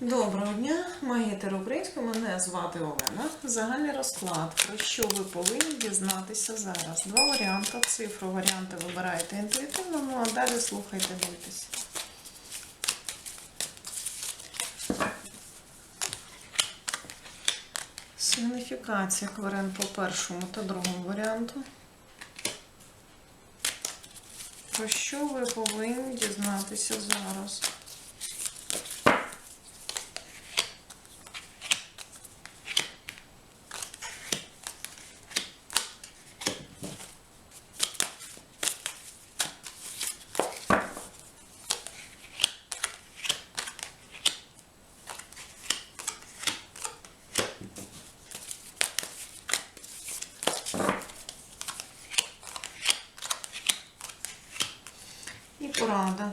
Доброго дня, магітер українською, мене звати Олена. Загальний розклад, про що ви повинні дізнатися зараз. Два варіанти. Цифру варіанти вибираєте інтуїтивно, ну а далі слухайте, дивитесь. Сигніфікація кварен по першому та другому варіанту. Про що ви повинні дізнатися зараз? І порада.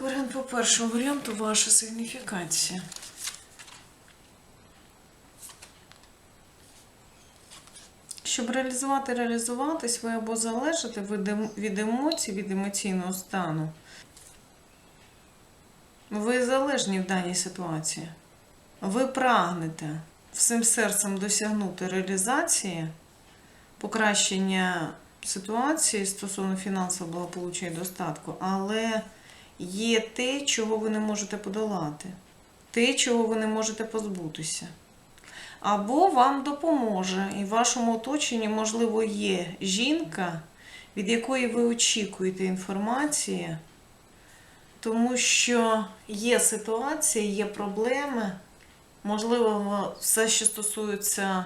Варіант по першому варіанту ваша сигніфікація. Щоб реалізувати, реалізуватись, ви або залежите ем- від емоцій, від емоційного стану. Ви залежні в даній ситуації. Ви прагнете всім серцем досягнути реалізації, покращення ситуації стосовно фінансового благополуччя і достатку, але є те, чого ви не можете подолати, те, чого ви не можете позбутися. Або вам допоможе, і в вашому оточенні, можливо, є жінка, від якої ви очікуєте інформації, тому що є ситуація, є проблеми, можливо, все, що стосується,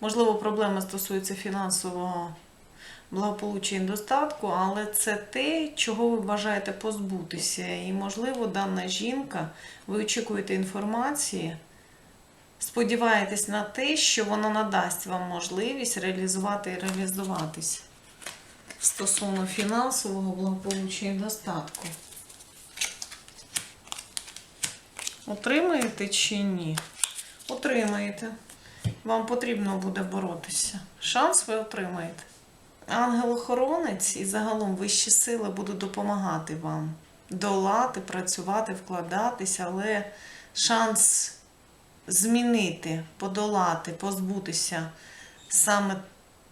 можливо, проблеми стосуються фінансового благополуччя і достатку, але це те, чого ви бажаєте позбутися. І, можливо, дана жінка, ви очікуєте інформації, сподіваєтесь на те, що вона надасть вам можливість реалізувати і реалізуватись стосовно фінансового благополуччя і достатку. Отримаєте чи ні? Отримаєте. Вам потрібно буде боротися. Шанс ви отримаєте. Ангел-охоронець і загалом вищі сили будуть допомагати вам долати, працювати, вкладатися, але шанс змінити, подолати, позбутися саме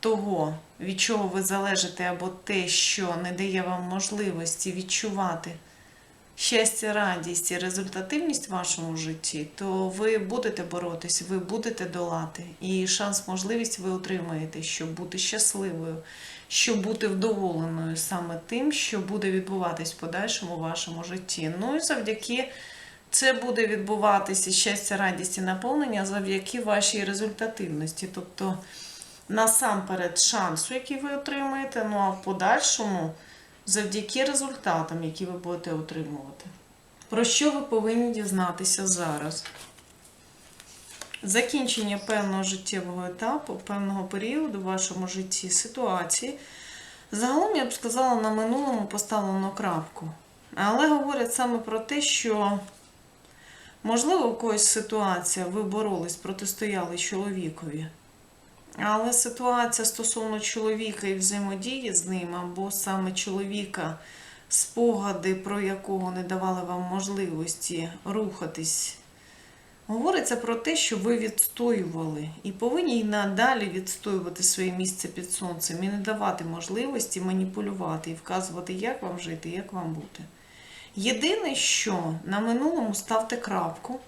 того, від чого ви залежите, або те, що не дає вам можливості відчувати щастя, радість і результативність в вашому житті, то ви будете боротись, ви будете долати. І шанс, можливість ви отримаєте, щоб бути щасливою, щоб бути вдоволеною саме тим, що буде відбуватись в подальшому вашому житті. Ну і завдяки це буде відбуватися щастя, радість і наповнення завдяки вашій результативності. Тобто, насамперед, шансу, який ви отримаєте, ну а в подальшому завдяки результатам, які ви будете отримувати. Про що ви повинні дізнатися зараз? Закінчення певного життєвого етапу, певного періоду в вашому житті, ситуації. Загалом, я б сказала, на минулому поставлено крапку. Але говорять саме про те, що, можливо, у когось ситуація, ви боролись, протистояли чоловікові. Але ситуація стосовно чоловіка і взаємодії з ним, або саме чоловіка, спогади, про якого не давали вам можливості рухатись, говориться про те, що ви відстоювали і повинні й надалі відстоювати своє місце під сонцем і не давати можливості маніпулювати і вказувати, як вам жити, як вам бути. Єдине, що на минулому ставте крапку.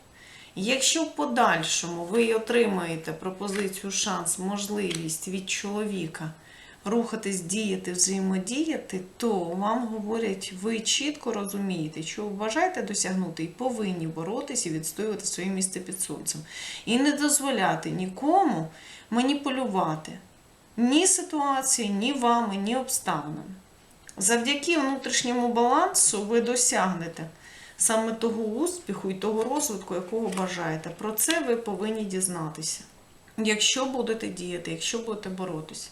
Якщо в подальшому ви отримаєте пропозицію, шанс, можливість від чоловіка рухатись, діяти, взаємодіяти, то вам говорять, ви чітко розумієте, що ви бажаєте досягнути і повинні боротися і відстоювати своє місце під сонцем. І не дозволяти нікому маніпулювати ні ситуації, ні вами, ні обставинами. Завдяки внутрішньому балансу ви досягнете саме того успіху і того розвитку, якого бажаєте. Про це ви повинні дізнатися. Якщо будете діяти, якщо будете боротися.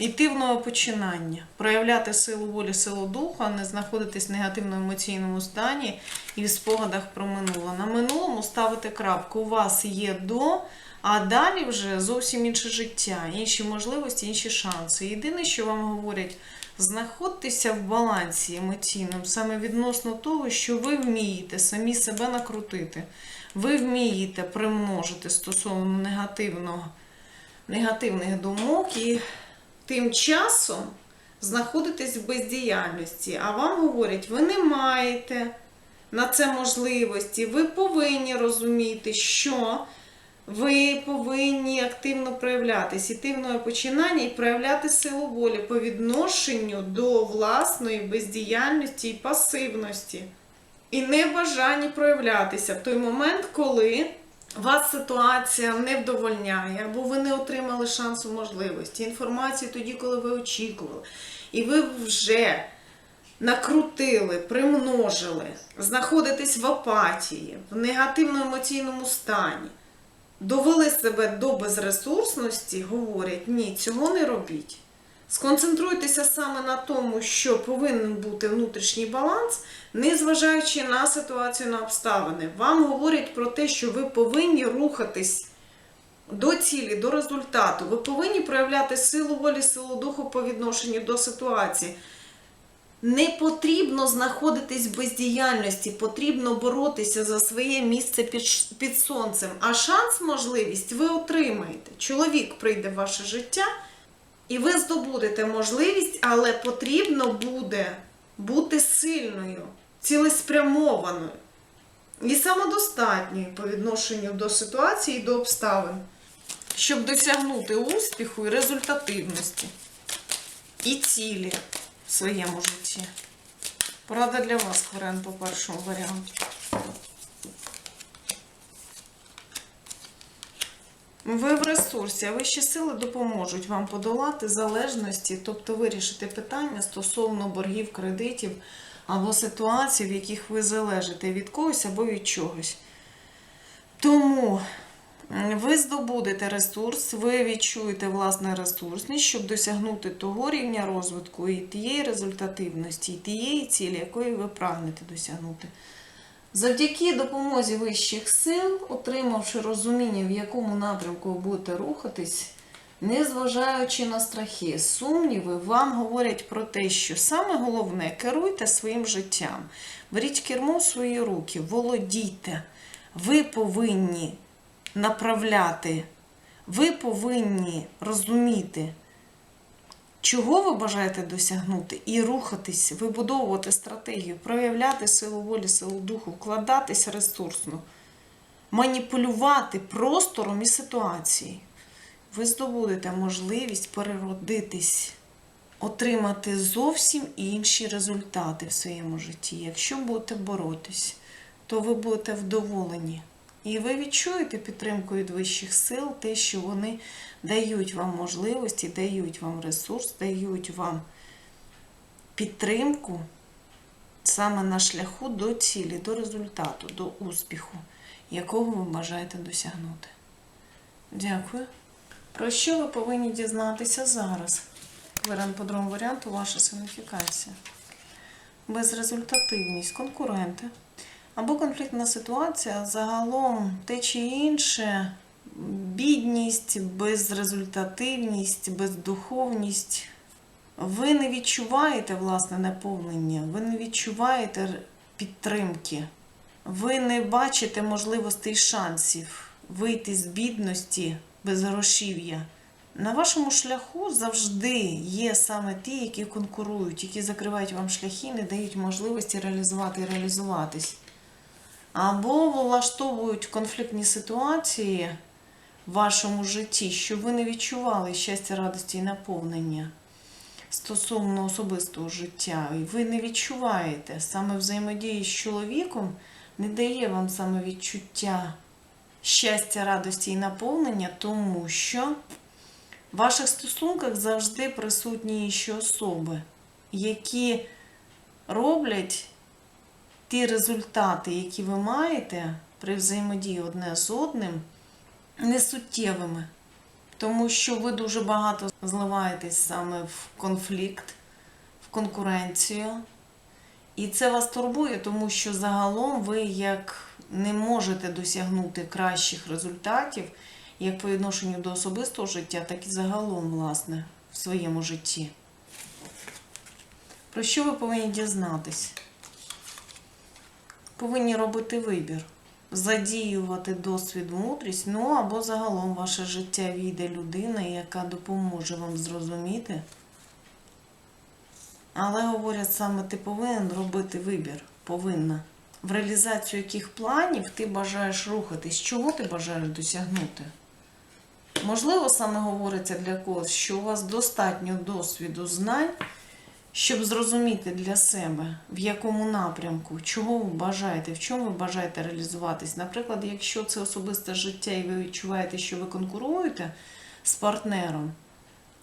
Йти в нове починання, проявляти силу волі, силу духу, а не знаходитись в негативному емоційному стані і в спогадах про минуле. На минулому ставити крапку. У вас є до, А далі вже зовсім інше життя, інші можливості, інші шанси. Єдине, що вам говорять, знаходьтеся в балансі емоційному, саме відносно того, що ви вмієте самі себе накрутити. Ви вмієте примножити стосовно негативного, негативних думок і тим часом знаходитесь в бездіяльності. А вам говорять, ви не маєте на це можливості, ви повинні розуміти, що ви повинні активно в нове починання і проявляти силу волі по відношенню до власної бездіяльності і пасивності. І небажанні проявлятися в той момент, коли вас ситуація не вдовольняє, або ви не отримали шансу можливості, інформації тоді, коли ви очікували. І ви вже накрутили, примножили, знаходитесь в апатії, в негативному емоційному стані довели себе до безресурсності, говорять, ні, цього не робіть. Сконцентруйтеся саме на тому, що повинен бути внутрішній баланс, незважаючи на ситуацію, на обставини. Вам говорять про те, що ви повинні рухатись до цілі, до результату. Ви повинні проявляти силу волі, силу духу по відношенню до ситуації. Не потрібно знаходитись в бездіяльності, потрібно боротися за своє місце під, під сонцем. А шанс, можливість ви отримаєте. Чоловік прийде в ваше життя, і ви здобудете можливість, але потрібно буде бути сильною, цілеспрямованою і самодостатньою по відношенню до ситуації і до обставин, щоб досягнути успіху і результативності і цілі своєму житті. Порада для вас, Хворен, по першому варіанту. Ви в ресурсі, а вищі сили допоможуть вам подолати залежності, тобто вирішити питання стосовно боргів, кредитів або ситуацій, в яких ви залежите від когось або від чогось. Тому ви здобудете ресурс, ви відчуєте власне ресурсність, щоб досягнути того рівня розвитку і тієї результативності, і тієї цілі, якої ви прагнете досягнути. Завдяки допомозі вищих сил, отримавши розуміння, в якому напрямку ви будете рухатись, незважаючи на страхи, сумніви, вам говорять про те, що саме головне керуйте своїм життям. Беріть кермо в свої руки, володійте. Ви повинні направляти, ви повинні розуміти, чого ви бажаєте досягнути, і рухатись, вибудовувати стратегію, проявляти силу волі, силу духу, вкладатись ресурсно, маніпулювати простором і ситуацією. Ви здобудете можливість переродитись, отримати зовсім інші результати в своєму житті. Якщо будете боротись, то ви будете вдоволені. І ви відчуєте підтримку від вищих сил, те, що вони дають вам можливості, дають вам ресурс, дають вам підтримку саме на шляху до цілі, до результату, до успіху, якого ви бажаєте досягнути. Дякую. Про що ви повинні дізнатися зараз? Варіант по другому варіанту ваша сигніфікація. Безрезультативність, конкуренти або конфліктна ситуація, загалом те чи інше, бідність, безрезультативність, бездуховність. Ви не відчуваєте власне наповнення, ви не відчуваєте підтримки, ви не бачите можливостей і шансів вийти з бідності без грошів'я. На вашому шляху завжди є саме ті, які конкурують, які закривають вам шляхи, не дають можливості реалізувати і реалізуватись. Або влаштовують конфліктні ситуації в вашому житті, щоб ви не відчували щастя, радості і наповнення стосовно особистого життя. І ви не відчуваєте саме взаємодії з чоловіком, не дає вам саме відчуття щастя, радості і наповнення, тому що в ваших стосунках завжди присутні інші особи, які роблять ті результати, які ви маєте при взаємодії одне з одним, несуттєвими. Тому що ви дуже багато зливаєтесь саме в конфлікт, в конкуренцію. І це вас турбує, тому що загалом ви як не можете досягнути кращих результатів, як по відношенню до особистого життя, так і загалом, власне, в своєму житті. Про що ви повинні дізнатись? Повинні робити вибір, задіювати досвід, мудрість, ну або загалом ваше життя війде людина, яка допоможе вам зрозуміти. Але говорять саме, ти повинен робити вибір. Повинна. В реалізацію яких планів ти бажаєш рухатись? Чого ти бажаєш досягнути? Можливо, саме говориться для когось, що у вас достатньо досвіду знань, щоб зрозуміти для себе, в якому напрямку, чого ви бажаєте, в чому ви бажаєте реалізуватись. Наприклад, якщо це особисте життя і ви відчуваєте, що ви конкуруєте з партнером,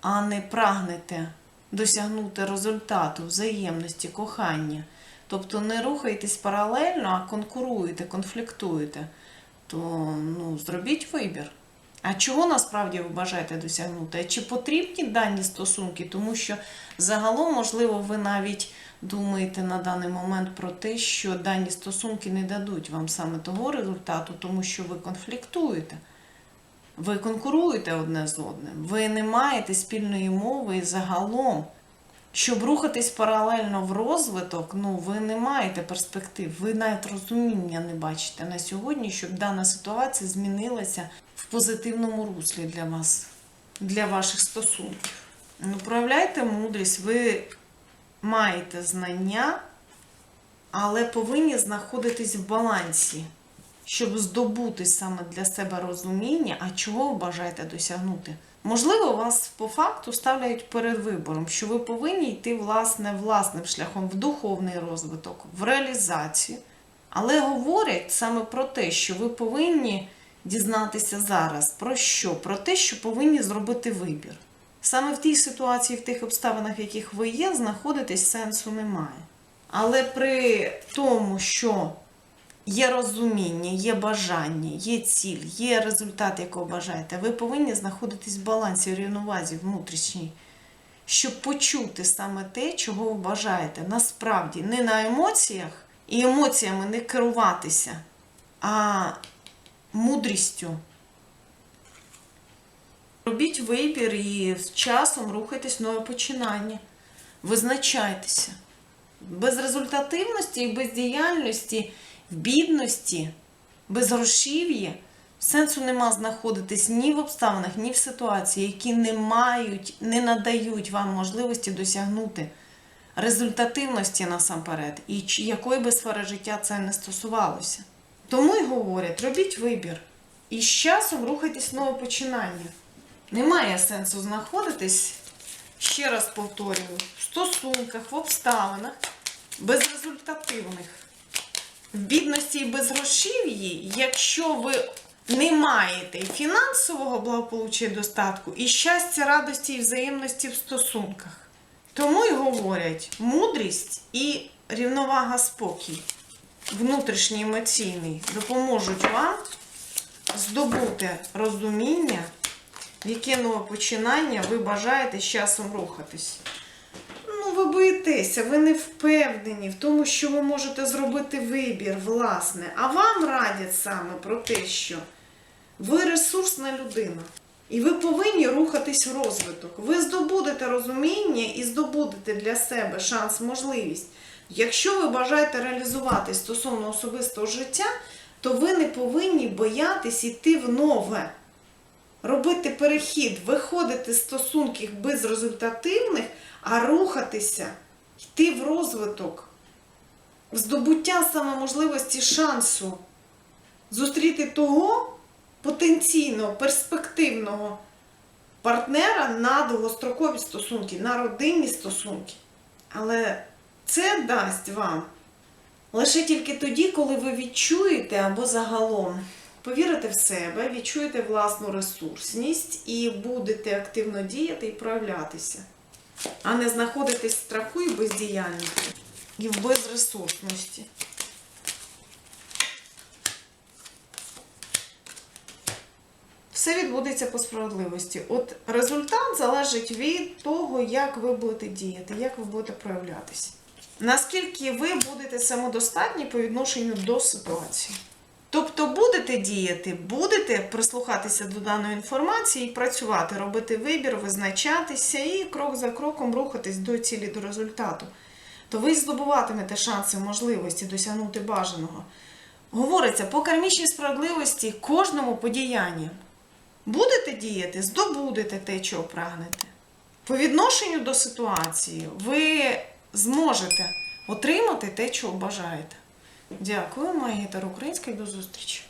а не прагнете досягнути результату, взаємності, кохання, тобто не рухаєтесь паралельно, а конкуруєте, конфліктуєте, то ну, зробіть вибір. А чого насправді ви бажаєте досягнути? Чи потрібні дані стосунки? Тому що загалом, можливо, ви навіть думаєте на даний момент про те, що дані стосунки не дадуть вам саме того результату, тому що ви конфліктуєте. Ви конкуруєте одне з одним, ви не маєте спільної мови і загалом. Щоб рухатись паралельно в розвиток, ну ви не маєте перспектив, ви навіть розуміння не бачите на сьогодні, щоб дана ситуація змінилася в позитивному руслі для вас, для ваших стосунків. Ну, проявляйте мудрість, ви маєте знання, але повинні знаходитись в балансі, щоб здобути саме для себе розуміння, а чого ви бажаєте досягнути. Можливо, вас по факту ставляють перед вибором, що ви повинні йти власне власним шляхом в духовний розвиток, в реалізацію. Але говорять саме про те, що ви повинні дізнатися зараз. Про що? Про те, що повинні зробити вибір. Саме в тій ситуації, в тих обставинах, в яких ви є, знаходитись сенсу немає. Але при тому, що є розуміння, є бажання, є ціль, є результат, якого бажаєте, ви повинні знаходитись в балансі, в рівновазі внутрішній, щоб почути саме те, чого ви бажаєте. Насправді, не на емоціях і емоціями не керуватися, а мудрістю. Робіть вибір і з часом рухайтесь в нове починання. Визначайтеся. Без результативності і бездіяльності, в бідності, без грошів'я сенсу нема знаходитись ні в обставинах, ні в ситуації, які не мають, не надають вам можливості досягнути результативності насамперед, і якої би сфери життя це не стосувалося. Тому й говорять, робіть вибір. І з часом рухайтесь нове починання. Немає сенсу знаходитись, ще раз повторюю, в стосунках, в обставинах безрезультативних, в бідності і безгрошів'ї, якщо ви не маєте і фінансового благополуччя і достатку, і щастя, радості і взаємності в стосунках. Тому й говорять, мудрість і рівновага спокій, внутрішній емоційний, допоможуть вам здобути розуміння, в яке нове починання ви бажаєте з часом рухатись. Ну, ви боїтеся, ви не впевнені в тому, що ви можете зробити вибір, власне. А вам радять саме про те, що ви ресурсна людина. І ви повинні рухатись в розвиток. Ви здобудете розуміння і здобудете для себе шанс, можливість. Якщо ви бажаєте реалізувати стосовно особистого життя, то ви не повинні боятись іти в нове робити перехід, виходити з стосунків безрезультативних, а рухатися, йти в розвиток, в здобуття саме можливості шансу, зустріти того потенційного, перспективного партнера на довгострокові стосунки, на родинні стосунки. Але це дасть вам лише тільки тоді, коли ви відчуєте або загалом повірите в себе, відчуєте власну ресурсність і будете активно діяти і проявлятися, а не знаходитесь в страху і бездіяльності і в безресурсності. Все відбудеться по справедливості. От результат залежить від того, як ви будете діяти, як ви будете проявлятися. Наскільки ви будете самодостатні по відношенню до ситуації. Тобто будете діяти, будете прислухатися до даної інформації і працювати, робити вибір, визначатися і крок за кроком рухатись до цілі, до результату. То ви здобуватимете шанси, можливості досягнути бажаного. Говориться, по кармічній справедливості кожному по діянням. Будете діяти, здобудете те, чого прагнете. По відношенню до ситуації ви зможете отримати те, чого бажаєте. Дякую, українська і до зустрічі.